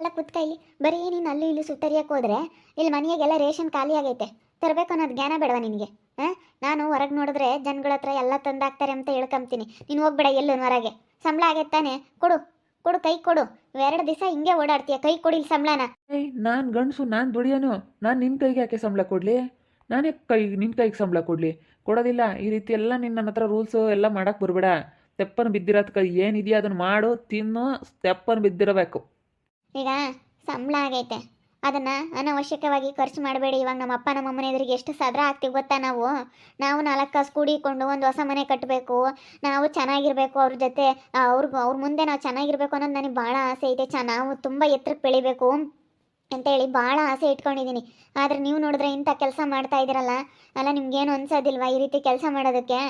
ಎಲ್ಲ ಕುತ್ಕೈಲಿ ಬರೀ ನೀನು ಅಲ್ಲಿ ಇಲ್ಲಿ ಸುತ್ತರಿಯಕ್ಕೆ ಹೋದ್ರೆ ಇಲ್ಲಿ ಮನೆಯಾಗೆಲ್ಲ ರೇಷನ್ ಖಾಲಿ ಆಗೈತೆ. ತರಬೇಕು ಅನ್ನೋದು ಜ್ಞಾನ ಬೇಡವಾ ನಿನಗೆ? ಹಾಂ? ನಾನು ಹೊರಗೆ ನೋಡಿದ್ರೆ ಜನಗಳ ಹತ್ರ ಎಲ್ಲ ತಂದಾಕ್ತಾರೆ ಅಂತ ಹೇಳ್ಕೊಂತೀನಿ ನೀನು ಹೋಗ್ಬೇಡ ಎಲ್ಲೂ ಹೊರಗೆ. ಸಂಬಳ ಆಗೈತಾನೆ ತಾನೆ? ಕೊಡು. ಕೊಡು, ಕೈ ಕೊಡು. ಎರಡು ದಿವಸ ಹಿಂಗೆ ಓಡಾಡ್ತೀಯ. ಕೈ ಕೊಡಿ ಇಲ್ಲಿ ಸಂಬಳನ. ಏಯ್, ನಾನು ಗಂಡಸು, ನಾನು ದುಡಿಯೋನು. ನಾನು ನಿನ್ನ ಕೈಗೆ ಯಾಕೆ ಸಂಬಳ ಕೊಡಲಿ? ನಾನೇ ಕೈ ನಿನ್ನ ಕೈಗೆ ಸಂಬಳ ಕೊಡಲಿ? ಕೊಡೋದಿಲ್ಲ. ಈ ರೀತಿ ಎಲ್ಲ ನಿನ್ನ ನನ್ನ ಹತ್ರ ರೂಲ್ಸು ಎಲ್ಲ ಮಾಡೋಕ್ಕೆ ಬರಬೇಡ. ತೆಪ್ಪನ ಬಿದ್ದಿರೋದಕ್ಕೆ ಏನಿದೆಯೋ ಅದನ್ನು ಮಾಡು, ತಿನ್ನು, ತೆಪ್ಪನ ಬಿದ್ದಿರಬೇಕು. ಈಗ ಸಂಬಳ ಆಗೈತೆ. ಅದನ್ನ ಅನವಶ್ಯಕವಾಗಿ ಖರ್ಚು ಮಾಡಬೇಡಿ. ಇವಾಗ ನಮ್ಮ ಅಪ್ಪ, ನಮ್ಮ ಅಮ್ಮನ ಎದುರಿಗೆ ಎಷ್ಟು ಸದ್ರ ಆಗ್ತೀವಿ ಗೊತ್ತಾ ನಾವು? ನಾವು ನಾಲ್ಕು ಕಾಸು ಕೂಡಿಕೊಂಡು ಒಂದು ಹೊಸ ಮನೆ ಕಟ್ಟಬೇಕು ನಾವು ಚೆನ್ನಾಗಿರಬೇಕು ಅವ್ರ ಜೊತೆ. ಅವ್ರಿಗೆ ಅವ್ರ ಮುಂದೆ ನಾವು ಚೆನ್ನಾಗಿರ್ಬೇಕು ಅನ್ನೋದು ನನಗೆ ಭಾಳ ಆಸೆ ಇದೆ ಚ, ನಾವು ತುಂಬ ಎತ್ತರಕ್ಕೆ ಬೆಳಿಬೇಕು ಅಂತ ಹೇಳಿ ಭಾಳ ಆಸೆ ಇಟ್ಕೊಂಡಿದ್ದೀನಿ ಆದರೆ ನೀವು ನೋಡಿದ್ರೆ ಇಂಥ ಕೆಲಸ ಮಾಡ್ತಾ ಇದ್ದೀರಲ್ಲ? ಅಲ್ಲ, ನಿಮ್ಗೇನು ಅನ್ಸೋದಿಲ್ವಾ ಈ ರೀತಿ ಕೆಲಸ ಮಾಡೋದಕ್ಕೆ?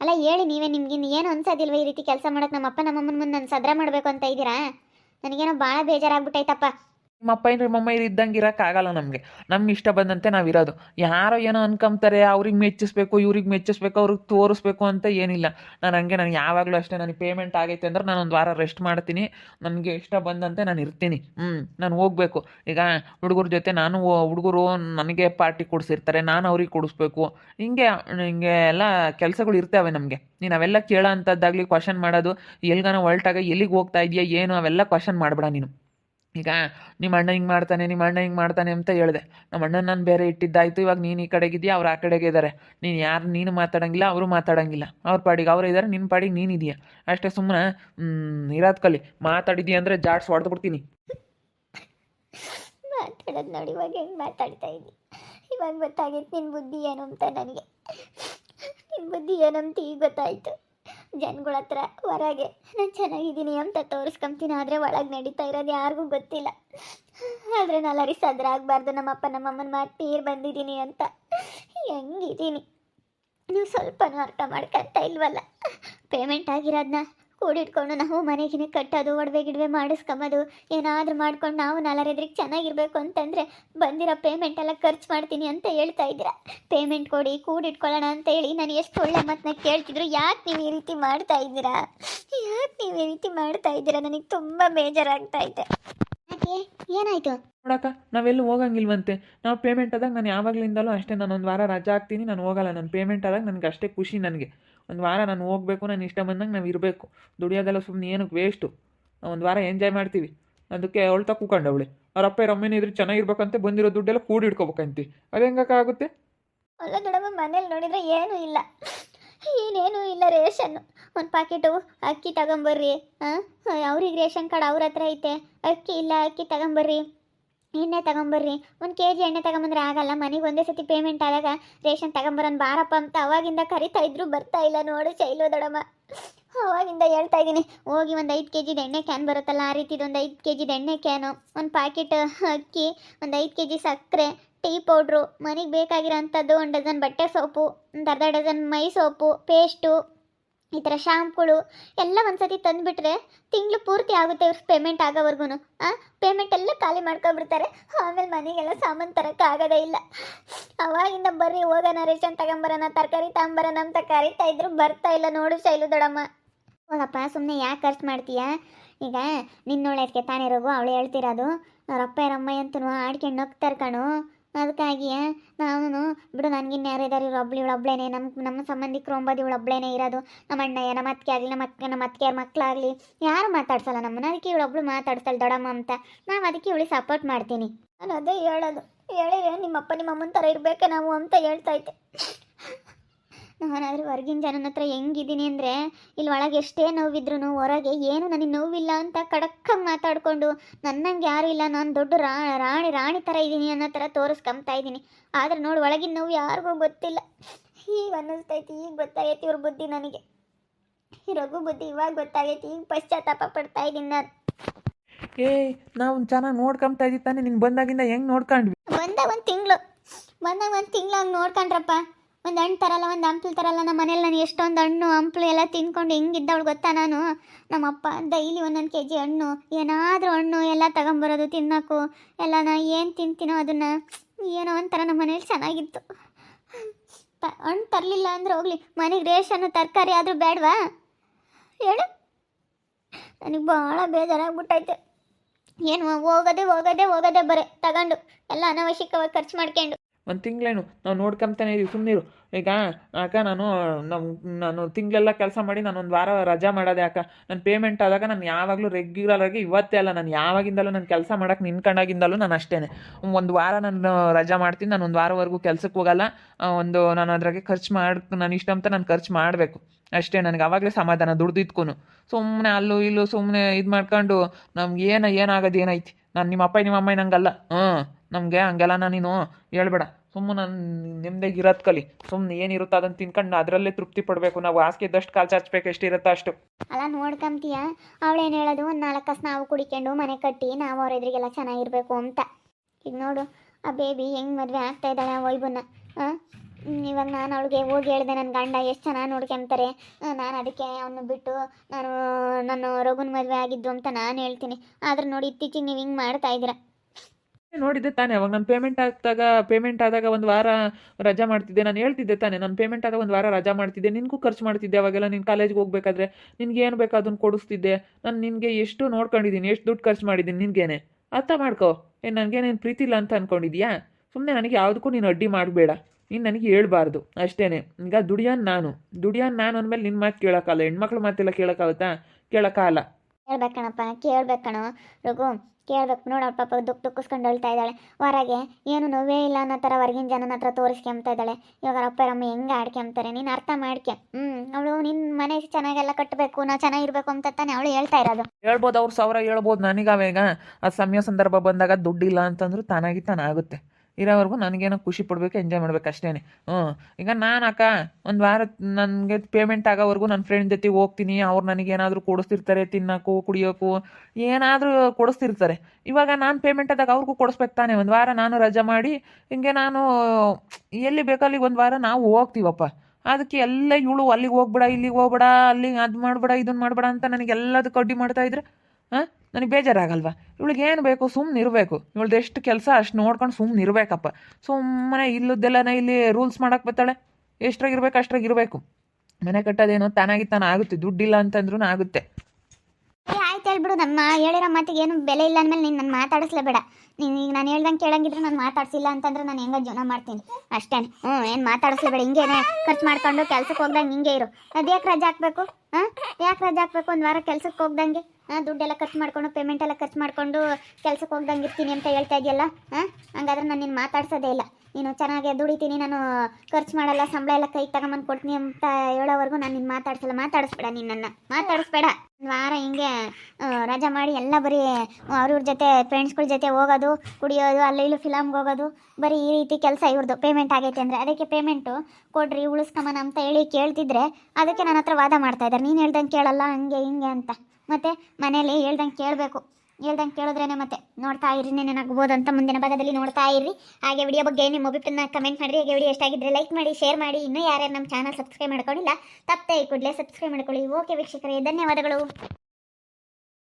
ಅಲ್ಲ, ಹೇಳಿ ನೀವೇ ನಿಮ್ಗೆ ಏನು ಅನ್ಸೋದಿಲ್ವಾ ಈ ರೀತಿ ಕೆಲಸ ಮಾಡೋಕೆ? ನಮ್ಮ ಅಪ್ಪ, ನಮ್ಮ ಅಮ್ಮನ ಮುಂದೆ ನಾನು ಸದ್ರ ಮಾಡಬೇಕು ಅಂತ ಇದ್ದೀರಾ? ನನಗೇನೋ ಭಾಳ ಬೇಜಾರಾಗ್ಬಿಟ್ಟೈತಪ್ಪ. ನಿಮ್ಮ ಅಪ್ಪ ಏನ್ರಿ, ಮಮ್ಮ ಇರು ಇದ್ದಂಗೆ ಇರೋಕ್ಕಾಗಲ್ಲ ನಮಗೆ. ನಮ್ಗೆ ಇಷ್ಟ ಬಂದಂತೆ ನಾವು ಇರೋದು. ಯಾರೋ ಏನೋ ಅನ್ಕೊಂತಾರೆ ಅವ್ರಿಗೆ ಮೆಚ್ಚಿಸ್ಬೇಕು, ಇವ್ರಿಗೆ ಮೆಚ್ಚಿಸ್ಬೇಕು, ಅವ್ರಿಗೆ ತೋರಿಸ್ಬೇಕು ಅಂತ ಏನಿಲ್ಲ. ನಾನು ಹಂಗೆ, ನಾನು ಯಾವಾಗಲೂ ಅಷ್ಟೇ ನನಗೆ ಪೇಮೆಂಟ್ ಆಗೈತೆ ಅಂದ್ರೆ ನಾನು ಒಂದು ವಾರ ರೆಸ್ಟ್ ಮಾಡ್ತೀನಿ. ನನಗೆ ಇಷ್ಟ ಬಂದಂತೆ ನಾನು ಇರ್ತೀನಿ. ಹ್ಞೂ ನಾನು ಹೋಗಬೇಕು. ಈಗ ಹುಡುಗರ ಜೊತೆ ನಾನು ಹುಡುಗರು ನನಗೆ ಪಾರ್ಟಿ ಕೊಡಿಸಿರ್ತಾರೆ, ನಾನು ಅವ್ರಿಗೆ ಕೊಡಿಸ್ಬೇಕು. ಹಿಂಗೆ ಹಿಂಗೆ ಎಲ್ಲ ಕೆಲಸಗಳು ಇರ್ತವೆ ನಮಗೆ. ನೀನು ಅವೆಲ್ಲ ಕೇಳೋ ಅಂಥದ್ದಾಗಲಿ ಕ್ವಶನ್ ಮಾಡೋದು, ಎಲ್ಗಾನ ಹೊಲ್ಟಾಗ ಎಲ್ಲಿಗೆ ಹೋಗ್ತಾ ಇದೆಯಾ, ಏನು ಅವೆಲ್ಲ ಕ್ವಶನ್ ಮಾಡಬೇಡ ನೀನು. ಈಗ ನಿಮ್ಮ ಅಣ್ಣ ಹಿಂಗೆ ಮಾಡ್ತಾನೆ ನಿಮ್ಮ ಅಣ್ಣ ಹಿಂಗೆ ಮಾಡ್ತಾನೆ ಅಂತ ಹೇಳಿದೆ. ನಮ್ಮ ಅಣ್ಣ ನಾನು ಬೇರೆ ಇಟ್ಟಿದ್ದಾಯ್ತು, ಇವಾಗ ನೀನು ಈ ಕಡೆಗಿದ್ಯಾ ಅವ್ರು ಆ ಕಡೆಗೆ ಇದ್ದಾರೆ ನೀನು ಯಾರು, ನೀನು ಮಾತಾಡಂಗಿಲ್ಲ, ಅವರು ಮಾತಾಡೋಂಗಿಲ್ಲ. ಅವ್ರ ಪಾಡಿಗೆ ಅವ್ರು ಇದ್ದಾರೆ ನಿನ್ನ ಪಾಡಿಗೆ ನೀನು ಇದೆಯಾ? ಅಷ್ಟೇ ಸುಮ್ಮನೆ ಇರೋದು ಕಲಿ, ಮಾತಾಡಿದ್ಯಾ ಅಂದರೆ ಜಾಡ್ಸ್ ಹೊಡೆದು ಬಿಡ್ತೀನಿ. ಮಾತಾಡೋದು ನೋಡಿ, ಇವಾಗ ಹೆಂಗೆ ಮಾತಾಡ್ತಾ ಇದ್ದೀನಿ ಇವಾಗ ಗೊತ್ತಾಗೈತೆ ನಿನ್ನ ಬುದ್ಧಿ ಏನು ಅಂತ ನನಗೆ. ನಿನ್ನ ಬುದ್ಧಿ ಏನಂತ ಈಗ ಗೊತ್ತಾಯ್ತು. ಜನಗಳ ಹತ್ರ ಹೊರಗೆ, ನಾನು ಚೆನ್ನಾಗಿದ್ದೀನಿ ಅಂತ ತೋರಿಸ್ಕೊಂತೀನಿ, ಆದರೆ ಒಳಗೆ ನಡೀತಾ ಇರೋದು ಯಾರಿಗೂ ಗೊತ್ತಿಲ್ಲ. ಆದರೆ ನಾನು ಸದ್ರ ಆಗಬಾರ್ದು, ನಮ್ಮಪ್ಪ ನಮ್ಮಮ್ಮನ ಮಾತು ತೀರ್ ಬಂದಿದ್ದೀನಿ ಅಂತ. ಹೆಂಗಿದ್ದೀನಿ? ನೀವು ಸ್ವಲ್ಪನೂ ಅರ್ಥ ಮಾಡ್ಕೊಂತ ಇಲ್ವಲ್ಲ? ಪೇಮೆಂಟ್ ಆಗಿರೋದನ್ನ ಕೂಡಿಟ್ಕೊಂಡು ನಾವು ಮನೆಗಿನೇ ಕಟ್ಟೋದು, ಒಡವೆ ಗಿಡವೆ ಮಾಡಿಸ್ಕೊಂಬೋದು ಏನಾದರೂ ಮಾಡ್ಕೊಂಡು ನಾವು ನಾಲ್ವರೆದ್ರಿಗೆ ಚೆನ್ನಾಗಿರ್ಬೇಕು ಅಂತಂದರೆ ಬಂದಿರೋ ಪೇಮೆಂಟ್ ಎಲ್ಲ ಖರ್ಚು ಮಾಡ್ತೀನಿ ಅಂತ ಹೇಳ್ತಾ ಇದ್ದೀರ. ಪೇಮೆಂಟ್ ಕೊಡಿ, ಕೂಡಿಟ್ಕೊಳ್ಳೋಣ ಅಂತ ಹೇಳಿ ನಾನು ಎಷ್ಟು ಒಳ್ಳೆ ಮಾತನ್ನ ಕೇಳ್ತಿದ್ರು ಯಾಕೆ ನೀವು ಈ ರೀತಿ ಮಾಡ್ತಾ ಇದ್ದೀರಾ? ಯಾಕೆ ನೀವು ಈ ರೀತಿ ಮಾಡ್ತಾ ಇದ್ದೀರಾ? ನನಗೆ ತುಂಬ ಬೇಜಾರಾಗ್ತಾ ಇದೆ. ಯಾಕೆ? ಏನಾಯಿತು? ನೋಡಕ್ಕ, ನಾವೆಲ್ಲೂ ಹೋಗಂಗಿಲ್ವಂತೆ. ನಾವು ಪೇಮೆಂಟ್ ಆದಾಗ ನಾನು ಯಾವಾಗ್ಲಿಂದಲೂ ಅಷ್ಟೇ ನಾನು ಒಂದು ವಾರ ರಜಾ ಹಾಕ್ತೀನಿ, ನಾನು ಹೋಗಲ್ಲ. ನನ್ನ ಪೇಮೆಂಟ್ ಆದಾಗ ನನಗೆ ಅಷ್ಟೇ ಖುಷಿ ನನಗೆ. ಒಂದು ವಾರ ನಾನು ಹೋಗಬೇಕು, ನಾನು ಇಷ್ಟ ಬಂದಂಗೆ ನಾವು ಇರಬೇಕು. ದುಡಿಯೋದೆಲ್ಲ ಸುಮ್ಮನೆ ಏನಕ್ಕೆ ವೇಸ್ಟು ಒಂದು ವಾರ ಎಂಜಾಯ್ ಮಾಡ್ತೀವಿ. ಅದಕ್ಕೆ ಅವಳ್ತಾ ಕೂಕೊಂಡು ಅವಳೆ. ಅವ್ರ ಅಪ್ಪ ರಮ್ಮೇನ ಇದ್ರೆ ಚೆನ್ನಾಗಿರ್ಬೇಕಂತ ಬಂದಿರೋ ದುಡ್ಡೆಲ್ಲ ಕೂಡಿ ಇಟ್ಕೋಬೇಕಂತಿ. ಅದು ಹೆಂಗಕ್ಕಾಗುತ್ತೆ? ಅಲ್ಲ ನೋಡಮ್ಮ, ಮನೇಲಿ ನೋಡಿದ್ರೆ ಏನೂ ಇಲ್ಲ. ಏನೇನೂ ಇಲ್ಲ ರೇಷನ್ನು ಒಂದು ಪಾಕೆಟು ಅಕ್ಕಿ ತಗೊಂಬರ್ರಿ ಹಾಂ ಅವ್ರಿಗೆ ರೇಷನ್ ಕಾರ್ಡ್ ಅವ್ರ ಹತ್ರ ಐತೆ. ಅಕ್ಕಿ ಇಲ್ಲ, ಅಕ್ಕಿ ತಗೊಂಬರ್ರಿ. ಎಣ್ಣೆ ತಗೊಂಬರ್ರಿ. ಒಂದು ಕೆ ಜಿ ಎಣ್ಣೆ ತಗೊಂಬಂದ್ರೆ ಆಗಲ್ಲ. ಮನೆಗೆ ಒಂದೇ ಸತಿ ಪೇಮೆಂಟ್ ಆದಾಗ ರೇಷನ್ ತಗೊಂಬರೋನ್ ಬಾರಪ್ಪ ಅಂತ ಅವಾಗಿಂದ ಕರಿತಾ ಇದ್ರು, ಬರ್ತಾ ಇಲ್ಲ ನೋಡು ಶೈಲು ದೊಡಮ್ಮ. ಅವಾಗಿಂದ ಹೇಳ್ತಾ ಇದ್ದೀನಿ. ಹೋಗಿ ಒಂದು ಐದು ಕೆ ಜಿದು ಎಣ್ಣೆ ಕ್ಯಾನ್ ಬರುತ್ತಲ್ಲ, ಆ ರೀತಿದು ಒಂದು ಐದು ಕೆ ಜಿದು ಎಣ್ಣೆ ಕ್ಯಾನು ಒಂದು ಪ್ಯಾಕೆಟ್ ಅಕ್ಕಿ, ಒಂದು ಐದು ಕೆ ಜಿ ಸಕ್ಕರೆ, ಟೀ ಪೌಡ್ರು. ಮನೆಗೆ ಬೇಕಾಗಿರೋಂಥದ್ದು ಒಂದು ಡಜನ್ ಬಟ್ಟೆ ಸೋಪು, ಒಂದು ಅರ್ಧ ಡಜನ್ ಮೈ ಸೋಪು ಪೇಸ್ಟು ಈ ಥರ ಶಾಂಪುಗಳು ಎಲ್ಲ ಒಂದ್ಸತಿ ತಂದುಬಿಟ್ರೆ ತಿಂಗಳು ಪೂರ್ತಿ ಆಗುತ್ತೆ ಇವ್ರ ಪೇಮೆಂಟ್ ಆಗೋವರೆಗೂ ಪೇಮೆಂಟ್ ಎಲ್ಲ ಖಾಲಿ ಮಾಡ್ಕೊಬಿಡ್ತಾರೆ. ಆಮೇಲೆ ಮನೆಗೆಲ್ಲ ಸಾಮಾನು ತರಕ್ಕೆ ಆಗೋದೇ ಇಲ್ಲ. ಅವಾಗಿಂದ ಬರ್ರಿ, ಹೋಗೋಣ, ರೇಷನ್ ತಗೊಂಬರೋಣ, ತರಕಾರಿ ತಗೊಂಬರೋಣ ಅಂತ ಕರಿತಾ ಇದ್ರು, ಬರ್ತಾ ಇಲ್ಲ. ನೋಡು ಶೈಲು ದೊಡಮ್ಮ. ಹೋಗಪ್ಪ ಸುಮ್ಮನೆ ಯಾಕೆ ಖರ್ಚು ಮಾಡ್ತೀಯಾ? ಈಗ ನಿನ್ನೊಳಕ್ಕೆ ತಾನೇ ರೋಗು ಅವಳು ಹೇಳ್ತಿರೋದು. ರಪ್ಪ ರಮ್ಮಯ್ಯ ಅಂತೂ ಆಡ್ಕೊಂಡು ಕಣು. ಅದಕ್ಕಾಗಿ ನಾನು ಬಿಡು ನನಗಿನ್ನ ಯಾರು ಇದ್ದಾರೆ ಇವ್ರು ಒಬ್ಳು ಒಬ್ಳೇನೆ ನಮ್ಮ ನಮ್ಮ ಸಂಬಂಧಿಕರು ಒಂಬದು ಇವಳು ಒಬ್ಳೇನೆ ಇರೋದು, ನಮ್ಮ ಅಣ್ಣಯ್ಯ, ನಮ್ಮ ಅತ್ತಿಗೆ ಆಗಲಿ, ನಮ್ಮ ಅಕ್ಕ, ನಮ್ಮ ಅತ್ತಿಗೆಯರ ಮಕ್ಕಳಾಗಲಿ ಯಾರು ಮಾತಾಡ್ಸಲ್ಲ ನಮ್ಮನ್ನ? ಅದಕ್ಕೆ ಇವಳೊಬ್ಳು ಮಾತಾಡ್ಸಲ್ಲ, ದೊಡ್ಡಮ್ಮ ಅಂತ. ನಾವು ಅದಕ್ಕೆ ಇವಳಿಗೆ ಸಪೋರ್ಟ್ ಮಾಡ್ತೀನಿ. ನಾನು ಅದೇ ಹೇಳೋದು. ಹೇಳಿದ್ರೆ ನಿಮ್ಮಪ್ಪ ನಿಮ್ಮ ಅಮ್ಮನ ಥರ ಇರಬೇಕೆ ನಾವು ಅಂತ ಹೇಳ್ತಾ ಇದ್ದೆ. ನಾನಾದರೂ ಹೊರಗಿನ ಜನನ ಹತ್ರ ಹೆಂಗಿದ್ದೀನಿ ಅಂದರೆ ಇಲ್ಲಿ ಒಳಗೆ ಎಷ್ಟೇ ನೋವಿದ್ರು ಹೊರಗೆ ಏನು ನನಗೆ ನೋವಿಲ್ಲ ಅಂತ ಕಡಕ್ಕಾಗಿ ಮಾತಾಡಿಕೊಂಡು ನನ್ನಂಗೆ ಯಾರು ಇಲ್ಲ ನಾನು ದೊಡ್ಡ ರಾ ರಾಣಿ ರಾಣಿ ಥರ ಇದ್ದೀನಿ ಅನ್ನೋ ಥರ ತೋರಿಸ್ಕೊಂತಾ ಇದ್ದೀನಿ. ಆದರೆ ನೋಡಿ ಒಳಗಿನ ನೋವು ಯಾರಿಗೂ ಗೊತ್ತಿಲ್ಲ. ಈಗ ಅನ್ನಿಸ್ತೈತಿ ಈಗ ಗೊತ್ತಾಗೈತಿ ಇವ್ರ ಬುದ್ಧಿ ನನಗೆ. ಈ ರಘು ಬುದ್ಧಿ ಇವಾಗ ಗೊತ್ತಾಗೈತಿ ಈಗ ಪಶ್ಚಾತ್ತಾಪ ಪಡ್ತಾ ಇದ್ದೀನಿ ನಾನು. ಏ ನಾವು ಚೆನ್ನಾಗಿ ನೋಡ್ಕೊಂತಾ ಇದ್ದೀವಿ ತಾನೆ ನೀನು ಬಂದಾಗಿಂದ ಹೆಂಗೆ ನೋಡ್ಕೊಂಡ್ವಿ? ಬಂದ ಒಂದು ತಿಂಗಳು ಬಂದಾಗ ಒಂದು ತಿಂಗಳು ಹಂಗೆ ನೋಡ್ಕೊಂಡ್ರಪ್ಪ. ಒಂದು ಹಣ್ಣು ತರಲ್ಲ, ಒಂದು ಹಂಪ್ಲು ತರಲ್ಲ ನಮ್ಮ ಮನೇಲಿ ನಾನು ಎಷ್ಟೊಂದು ಹಣ್ಣು, ಹಂಪ್ಲು ಎಲ್ಲ ತಿನ್ಕೊಂಡು ಹೆಂಗಿದ್ದವಳು ಗೊತ್ತಾ ನಾನು? ನಮ್ಮಪ್ಪ ಡೈಲಿ ಒಂದೊಂದು ಕೆ ಜಿ ಹಣ್ಣು, ಏನಾದರೂ ಹಣ್ಣು ಎಲ್ಲ ತಗೊಂಬರೋದು ತಿನ್ನೋಕು. ಎಲ್ಲ ನಾ ಏನು ತಿಂತೀನೋ ಅದನ್ನು, ಏನೋ ಒಂಥರ ನಮ್ಮ ಮನೇಲಿ ಚೆನ್ನಾಗಿತ್ತು. ತ ಹಣ್ಣು ತರಲಿಲ್ಲ ಅಂದ್ರೆ ಹೋಗ್ಲಿ, ಮನೆಗೆ ರೇಷನ್ನು ತರಕಾರಿ ಆದರೂ ಬೇಡವಾ? ಹೇಳು. ನನಗೆ ಭಾಳ ಬೇಜಾರಾಗ್ಬಿಟ್ಟೈತೆ. ಏನು, ಹೋಗೋದೇ ಹೋಗೋದೇ ಹೋಗೋದೇ ಬರೇ, ತಗೊಂಡು, ಎಲ್ಲ ಅನಾವಶ್ಯಕವಾಗಿ ಖರ್ಚು ಮಾಡ್ಕೊಂಡು. ಒಂದು ತಿಂಗಳೇನು? ನಾವು ನೋಡ್ಕೊಂತಾನೆ ಇದೀವಿ ಸುಮ್ಮನಿರು ಈಗ ಅಕ್ಕ, ನಾನು ನಮ್ಮ ನಾನು ತಿಂಗಳೆಲ್ಲ ಕೆಲಸ ಮಾಡಿ ನಾನು ಒಂದು ವಾರ ರಜಾ ಮಾಡೋದೆ ಅಕ್ಕ. ನನ್ನ ಪೇಮೆಂಟ್ ಆದಾಗ ನಾನು ಯಾವಾಗಲೂ ರೆಗ್ಯುಲರ್ ಆಗಿ ಇವತ್ತೇ ಅಲ್ಲ, ನಾನು ಯಾವಾಗಿಂದಲೂ ನಾನು ಕೆಲಸ ಮಾಡೋಕೆ ನಿನ್ಕೊಂಡಾಗಿಂದಲೂ ನಾನು ಅಷ್ಟೇ ಒಂದು ವಾರ ನಾನು ರಜಾ ಮಾಡ್ತೀನಿ, ನಾನು ಒಂದು ವಾರವರೆಗೂ ಕೆಲಸಕ್ಕೆ ಹೋಗಲ್ಲ. ಒಂದು ನಾನು ಅದ್ರಾಗೆ ಖರ್ಚು ಮಾಡಿ, ನಾನು ಇಷ್ಟ ಅಂತ ನಾನು ಖರ್ಚು ಮಾಡಬೇಕು. ಅಷ್ಟೇ ನನಗೆ ಆವಾಗಲೇ ಸಮಾಧಾನ ದುಡ್ದಿದ್ಕೂ ಸುಮ್ಮನೆ ಅಲ್ಲೂ ಇಲ್ಲೂ ಸುಮ್ಮನೆ ಇದು ಮಾಡ್ಕೊಂಡು ನಮ್ಗೆ ಏನು, ಏನಾಗೋದು ಏನೈತಿ ನಾನು ನಿಮ್ಮ ಅಪ್ಪ ನಿಮ್ಮ ಅಮ್ಮ ನಂಗಲ್ಲ. ಹ್ಞೂ ನಮಗೆ ಹಂಗೆಲ್ಲ ನಾನು ಹೇಳ್ಬೇಡ. ಸುಮ್ಮನೆ ನಿಮ್ದಾಗಿ ಇರೋದು ಕಲಿ. ಸುಮ್ಮನೆ ಏನಿರುತ್ತೋ ಅದನ್ನು ತಿನ್ಕೊಂಡು ಅದರಲ್ಲೇ ತೃಪ್ತಿ ಪಡಬೇಕು. ನಾವು ಹಾಸಿಗೆ ಇದ್ದಷ್ಟು ಕಾಲು ಚಾಚ್ಬೇಕು ಎಷ್ಟಿರುತ್ತೋ ಅಷ್ಟು. ಅಲ್ಲ ನೋಡ್ಕೊಂತೀಯ ಅವಳೇನು ಹೇಳೋದು? ಒಂದು ನಾಲ್ಕು ಕಾಸು ನಾವು ಕುಡಿಕೊಂಡು ಮನೆ ಕಟ್ಟಿ ನಾವು ಅವ್ರ ಎದುರಿಗೆಲ್ಲ ಚೆನ್ನಾಗಿರಬೇಕು ಅಂತ. ಈಗ ನೋಡು, ಆ ಬೇಬಿ ಹೆಂಗೆ ಮದುವೆ ಆಗ್ತಾ ಇದ್ದಾಳೆ ಆ ವೈಬನ್ನ ಇವಾಗ ನಾನು ಅವಳಿಗೆ ಹೋಗಿ ಹೇಳಿದೆ ನನ್ನ ಗಂಡ ಎಷ್ಟು ಚೆನ್ನಾಗಿ ನೋಡ್ಕೊಂತಾರೆ ನಾನು ಅದಕ್ಕೆ ಅವನು ಬಿಟ್ಟು ನಾನು ನನ್ನ ರಘುನ ಮದುವೆ ಆಗಿದ್ದು ಅಂತ ನಾನು ಹೇಳ್ತೀನಿ. ಆದ್ರೆ ನೋಡಿ ಇತ್ತೀಚೆಗೆ ನೀವು ಹಿಂಗೆ ಮಾಡ್ತಾ ಇದ್ದೀರಾ. ನೋಡಿದ್ದೆ ತಾನೆ. ಅವಾಗ ನಾನು ಪೇಮೆಂಟ್ ಆದಾಗ ಪೇಮೆಂಟ್ ಆದಾಗ ಒಂದು ವಾರ ರಜಾ ಮಾಡ್ತಿದ್ದೆ. ನಾನು ಹೇಳ್ತಿದ್ದೆ ತಾನೆ, ನಾನು ಪೇಮೆಂಟ್ ಆದಾಗ ಒಂದು ವಾರ ರಜಾ ಮಾಡ್ತಿದ್ದೆ. ನಿನಗೂ ಖರ್ಚು ಮಾಡ್ತಿದ್ದೆ ಅವಾಗೆಲ್ಲ. ನೀನು ಕಾಲೇಜ್ಗೆ ಹೋಗ್ಬೇಕಾದ್ರೆ ನಿನ್ಗೆ ಏನು ಬೇಕು ಅದನ್ನು ಕೊಡಿಸ್ತಿದ್ದೆ. ನಾನು ನಿನಗೆ ಎಷ್ಟು ನೋಡ್ಕೊಂಡಿದ್ದೀನಿ, ಎಷ್ಟು ದುಡ್ಡು ಖರ್ಚು ಮಾಡಿದ್ದೀನಿ ನಿನಗೇನೆ. ಅರ್ಥ ಮಾಡ್ಕೋ. ಏನು ನನಗೇನೇನು ಪ್ರೀತಿ ಇಲ್ಲ ಅಂತ ಅಂದ್ಕೊಂಡಿದ್ಯಾ ಸುಮ್ಮನೆ ನನಗೆ ಯಾವುದಕ್ಕೂ ನೀನು ಅಡ್ಡಿ ಮಾಡಬೇಡ. ನೀನು ನನಗೆ ಹೇಳ್ಬಾರ್ದು. ಅಷ್ಟೇ ಈಗ ದುಡಿಯೋನ್ ನಾನು. ದುಡಿಯೋನ್ ನಾನು ಅಂದಮೇಲೆ ನಿನ್ನ ಮಾತು ಕೇಳೋಕ್ಕಲ್ಲ ಹೆಣ್ಮಕ್ಳು ಮಾತೆಲ್ಲ ಕೇಳೋಕ್ಕಾಗುತ್ತಾ? ಕೇಳೋಕ್ಕಾಗಲ್ಲ. ಕೇಳ್ಬೇಕಣಪ್ಪ, ಕೇಳ್ಬೇಕಣ. ರಘು, ಕೇಳ್ಬೇಕು. ನೋಡು, ಅವ್ಳ ಪಾಪ ದುಃಖ ದುಃಖಿಸ್ಕೊಂಡು ಹೇಳ್ತಾ ಇದ್ದಾಳೆ. ಹೊರಗೆ ಏನು ನೋವೇ ಇಲ್ಲ ಅನ್ನೋ ಥರ ಹೊರಗಿನ ಜನನ ಹತ್ರ ತೋರಿಸ್ಕೊಂತ ಇದ್ದಾಳೆ. ಇವಾಗ ಅಪ್ಪರಮ್ಮ ಹೆಂಗೆ ಆಡ್ಕೊಂತಾರೆ ನೀನು ಅರ್ಥ ಮಾಡ್ಕೆ. ಹ್ಮ್, ಅವಳು ನಿನ್ನ ಮನೆ ಚೆನ್ನಾಗೆಲ್ಲ ಕಟ್ಟಬೇಕು, ನಾವು ಚೆನ್ನಾಗಿರ್ಬೇಕು ಅಂತ ತಾನೆ ಅವಳು ಹೇಳ್ತಾ ಇರೋದು. ಹೇಳ್ಬೋದು, ಅವ್ರು ಸಾವಿರ ಹೇಳ್ಬೋದು ನನಗೆ ಅವಾಗ ಆ ಸಮಯ ಸಂದರ್ಭ ಬಂದಾಗ ದುಡ್ಡಿಲ್ಲ ಅಂತಂದ್ರು ತಾನಾಗಿ ತಾನಾಗುತ್ತೆ ಇರೋವರೆಗೂ ನನಗೇನೋ ಖುಷಿ ಪಡಬೇಕು ಎಂಜಾಯ್ ಮಾಡ್ಬೇಕು ಅಷ್ಟೇ ಹ್ಞೂ. ಈಗ ನಾನು ಅಕ್ಕ, ಒಂದು ವಾರ ನನಗೆ ಪೇಮೆಂಟ್ ಆಗೋವರೆಗೂ ನನ್ನ ಫ್ರೆಂಡ್ ಜೊತೆ ಹೋಗ್ತೀನಿ, ಅವ್ರು ನನಗೇನಾದರೂ ಕೊಡಿಸ್ತಿರ್ತಾರೆ ತಿನ್ನೋಕ್ಕೂ, ಕುಡಿಯೋಕ್ಕೂ, ಏನಾದರೂ ಕೊಡಿಸ್ತಿರ್ತಾರೆ. ಇವಾಗ ನಾನು ಪೇಮೆಂಟ್ ಆದಾಗ ಅವ್ರಿಗೂ ಕೊಡಿಸ್ಬೇಕು ತಾನೆ. ಒಂದು ವಾರ ನಾನು ರಜೆ ಮಾಡಿ, ಹಿಂಗೆ ನಾನು ಎಲ್ಲಿ ಬೇಕಲ್ಲಿಗೆ ಒಂದು ವಾರ ನಾವು ಹೋಗ್ತೀವಪ್ಪ. ಅದಕ್ಕೆ ಎಲ್ಲ ಇವಳು ಅಲ್ಲಿಗೆ ಹೋಗ್ಬೇಡ, ಇಲ್ಲಿಗೆ ಹೋಗ್ಬೇಡ ಅಲ್ಲಿಗೆ ಅದು ಮಾಡ್ಬೇಡ ಇದನ್ನು ಮಾಡ್ಬೇಡ ಅಂತ ನನಗೆ ಎಲ್ಲದಕ್ಕೂ ಅಡ್ಡಿ ಮಾಡ್ತಾಯಿದ್ರೆ ಹಾಂ? ನನಗೆ ಬೇಜಾರಾಗಲ್ವಾ? ಏನು ಬೇಕು? ಸುಮ್ಮನೆ ಇರಬೇಕು. ಇವಳ್ದು ಎಷ್ಟು ಕೆಲಸ ಅಷ್ಟು ನೋಡ್ಕೊಂಡು ಸುಮ್ಮನೆ ಇರಬೇಕಪ್ಪ. ಸುಮ್ಮನೆ ಇಲ್ಲದ್ದೆಲ್ಲನ ಇಲ್ಲಿ ರೂಲ್ಸ್ ಮಾಡೋಕೆ ಬರ್ತಾಳೆ. ಎಷ್ಟ್ರಾಗಿರ್ಬೇಕು ಅಷ್ಟ್ರಾಗಿರಬೇಕು ಮನೆ ಕಟ್ಟೋದೇನೋ ತಾನಾಗಿ ತಾನು ಆಗುತ್ತೆ. ದುಡ್ಡಿಲ್ಲ ಅಂತಂದ್ರೂ ಆಗುತ್ತೆ. ಹೇಳ್ಬಿಡು ನಮ್ಮ ಹೇಳಿರೋ ಮಾತಿಗೆ ಏನು ಬೆಲೆ ಇಲ್ಲ ಅಂದಮೇಲೆ ನೀನು ನಾನು ಮಾತಾಡಿಸ್ಲೇಬೇಡ ನೀನು ಈಗ ನಾನು ಹೇಳ್ದಂಗೆ ಕೇಳಂಗಿದ್ರೆ ನಾನು ಮಾತಾಡ್ಸಿಲ್ಲ ಅಂತಂದ್ರೆ ನಾನು ಹೆಂಗ ಜೀವನ ಮಾಡ್ತೀನಿ. ಅಷ್ಟೇ ಹ್ಞೂ, ಏನು ಮಾತಾಡಿಸ್ಲೇಬೇಡ ಹಿಂಗೇನೆ ಖರ್ಚು ಮಾಡ್ಕೊಂಡು ಕೆಲ್ಸಕ್ಕೆ ಹೋಗ್ದಂಗೆ ಹಿಂಗೆ ಇರು. ಅದು ಯಾಕೆ ರಜೆ ಹಾಕ್ಬೇಕು? ಹಾಂ? ಯಾಕೆ ರಜೆ ಹಾಕ್ಬೇಕು ಒಂದು ವಾರ ಕೆಲ್ಸಕ್ಕೆ ಹೋಗ್ದಂಗೆ? ಹಾಂ, ದುಡ್ಡೆಲ್ಲ ಖರ್ಚು ಮಾಡ್ಕೊಂಡು ಪೇಮೆಂಟ್ ಎಲ್ಲ ಖರ್ಚು ಮಾಡ್ಕೊಂಡು ಕೆಲ್ಸಕ್ಕೆ ಹೋಗ್ದಂಗೆ ಇರ್ತೀನಿ ಅಂತ ಹೇಳ್ತಾ ಇದೆಯಲ್ಲ? ಹಾಂ? ಹಂಗಾದ್ರೆ ನಾನು ನಿನ್ನ ಮಾತಾಡ್ಸೋದೇ ಇಲ್ಲ. ನೀನು ಚೆನ್ನಾಗಿ ದುಡಿತೀನಿ, ನಾನು ಖರ್ಚು ಮಾಡಲ್ಲ, ಸಂಬಳ ಎಲ್ಲ ಕೈ ತಗೊಂಬಂದು ಕೊಡ್ತೀನಿ ಅಂತ ಹೇಳೋವರೆಗೂ ನಾನು ನಿನ್ನ ಮಾತಾಡ್ಸಲ್ಲ, ಮಾತಾಡಿಸ್ಬೇಡ ನಿನ್ನನ್ನು. ಮಾತಾಡಿಸ್ಬೇಡ. ಒಂದು ವಾರ ಹಿಂಗೆ ರಜಾ ಮಾಡಿ ಎಲ್ಲ ಬರೀ ಅವ್ರವ್ರ ಜೊತೆ ಫ್ರೆಂಡ್ಸ್ಗಳ ಜೊತೆ ಹೋಗೋದು, ಕುಡಿಯೋದು, ಅಲ್ಲಿ ಇಲ್ಲೂ ಫಿಲಮ್ಗೆ ಹೋಗೋದು, ಬರೀ ಈ ರೀತಿ ಕೆಲಸ ಇವ್ರದ್ದು ಪೇಮೆಂಟ್ ಆಗೈತೆ ಅಂದರೆ. ಅದಕ್ಕೆ ಪೇಮೆಂಟು ಕೊಡ್ರಿ ಉಳಿಸ್ಕೊಂಬನ ಅಂತ ಹೇಳಿ ಕೇಳ್ತಿದ್ರೆ ಅದಕ್ಕೆ ನನ್ನ ಹತ್ರ ವಾದ ಮಾಡ್ತಾ ಇದ್ದಾರೆ. ನೀನು ಹೇಳ್ದಂಗೆ ಕೇಳಲ್ಲ, ಹಂಗೆ, ಹಿಂಗೆ ಅಂತ. ಮತ್ತು ಮನೇಲಿ ಹೇಳ್ದಂಗೆ ಕೇಳಬೇಕು. ಹೇಳ್ದಂಗೆ ಕೇಳಿದ್ರೇನೆ ಮತ್ತೆ ನೋಡ್ತಾ ಇರಿ ನೆನಗ್ಬೋದು ಅಂತ ಮುಂದಿನ ಭಾಗದಲ್ಲಿ ನೋಡ್ತಾ ಇರಿ ಹಾಗೆ ವಿಡಿಯೋ ಬಗ್ಗೆ ನಿಮ್ಮ ಅಭಿಪ್ರಾಯನ ಕಮೆಂಟ್ ಮಾಡಿರಿ. ಹಾಗೆ ವಿಡಿಯೋ ಎಷ್ಟಾಗಿದ್ರೆ ಲೈಕ್ ಮಾಡಿ ಶೇರ್ ಮಾಡಿ. ಇನ್ನೂ ಯಾರ್ಯಾರು ನಮ್ಮ ಚಾನಲ್ ಸಬ್ಸ್ಕ್ರೈಬ್ ಮಾಡ್ಕೊಂಡಿಲ್ಲ ತಪ್ಪೇ ಈ ಕೂಡಲೇ ಸಬ್ಸ್ಕ್ರೈಬ್ ಮಾಡ್ಕೊಳ್ಳಿ. ಓಕೆ ವೀಕ್ಷಕರೇ, ಧನ್ಯವಾದಗಳು.